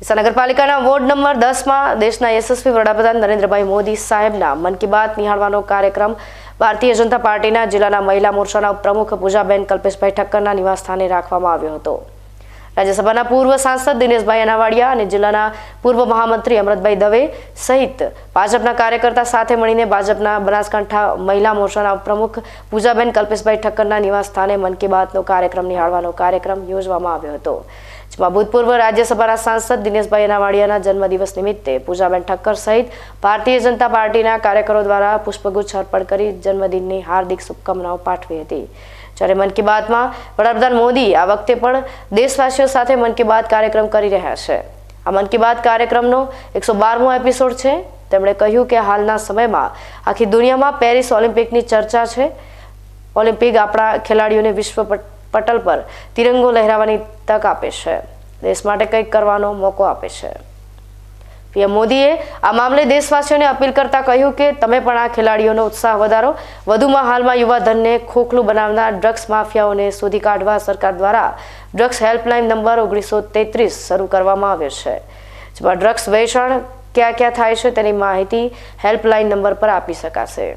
Deesa ward number દસમાં દેશના યશસ્વી વડાપ્રધાન નરેન્દ્રભાઈ મોદી સાહેબના મન કી બાત નિહાળવાનો કાર્યક્રમ ભારતીય જનતા પાર્ટીના જિલ્લાના મહિલા મોરચાના પ્રમુખ પૂજાબેન કલ્પેશભાઈ ઠક્કરના નિવાસસ્થાને રાખવામાં આવ્યો હતો. રાજ્યસભાના પૂર્વ સાંસદ દિનેશભાઈ અનાવાડિયા અને જિલ્લાના પૂર્વ મહામંત્રી અમૃતભાઈ દવે સહિત ભાજપના કાર્યકર્તા સાથે મળીને ભાજપના બનાસકાંઠા મહિલા મોરચાના પ્રમુખ પૂજાબેન કલ્પેશભાઈ ઠક્કરના નિવાસસ્થાને મન કી બાતનો કાર્યક્રમ નિહાળવાનો કાર્યક્રમ યોજવામાં આવ્યો હતો. ભૂતપૂર્વ રાજ્યસભાના સાંસદ દિનેશભાઈ અનાવાડિયાના જન્મદિવસ નિમિત્તે પૂજાબેન ઠક્કર સહિત ભારતીય જનતા પાર્ટીના કાર્યકરો દ્વારા પુષ્પગુચ્છ અર્પણ કરી જન્મદિનની હાર્દિક શુભકામનાઓ પાઠવી હતી. જ્યારે મન કી બાતમાં વડાપ્રધાન મોદી આ વખતે પણ દેશવાસીઓ સાથે મન કી બાત કાર્યક્રમ કરી રહ્યા છે. આ મન કી બાત કાર્યક્રમનો એકસો બારમો એપિસોડ છે. તેમણે કહ્યું કે હાલના સમયમાં આખી દુનિયામાં પેરિસ ઓલિમ્પિકની ચર્ચા છે. ઓલિમ્પિક આપણા ખેલાડીઓને વિશ્વ પટલ પર તિરંગો લહેરાવવાની તક આપે છે. દેશ માટે કંઈક કરવાનો મોકો આપે છે. પીએમ મોદીએ આ મામલે દેશવાસીઓને અપીલ કરતા કહ્યું કે તમે પણ આ ખેલાડીઓનો ઉત્સાહ વધારો. વધુમાં હાલમાં યુવાધનને ખોખલું બનાવનાર ડ્રગ્સ માફિયાઓને શોધી કાઢવા સરકાર દ્વારા ડ્રગ્સ હેલ્પલાઇન નંબર ઓગણીસો તેત્રીસ શરૂ કરવામાં આવ્યો છે. જેમાં ડ્રગ્સ વેચાણ ક્યાં ક્યાં થાય છે તેની માહિતી હેલ્પલાઇન નંબર પર આપી શકાશે.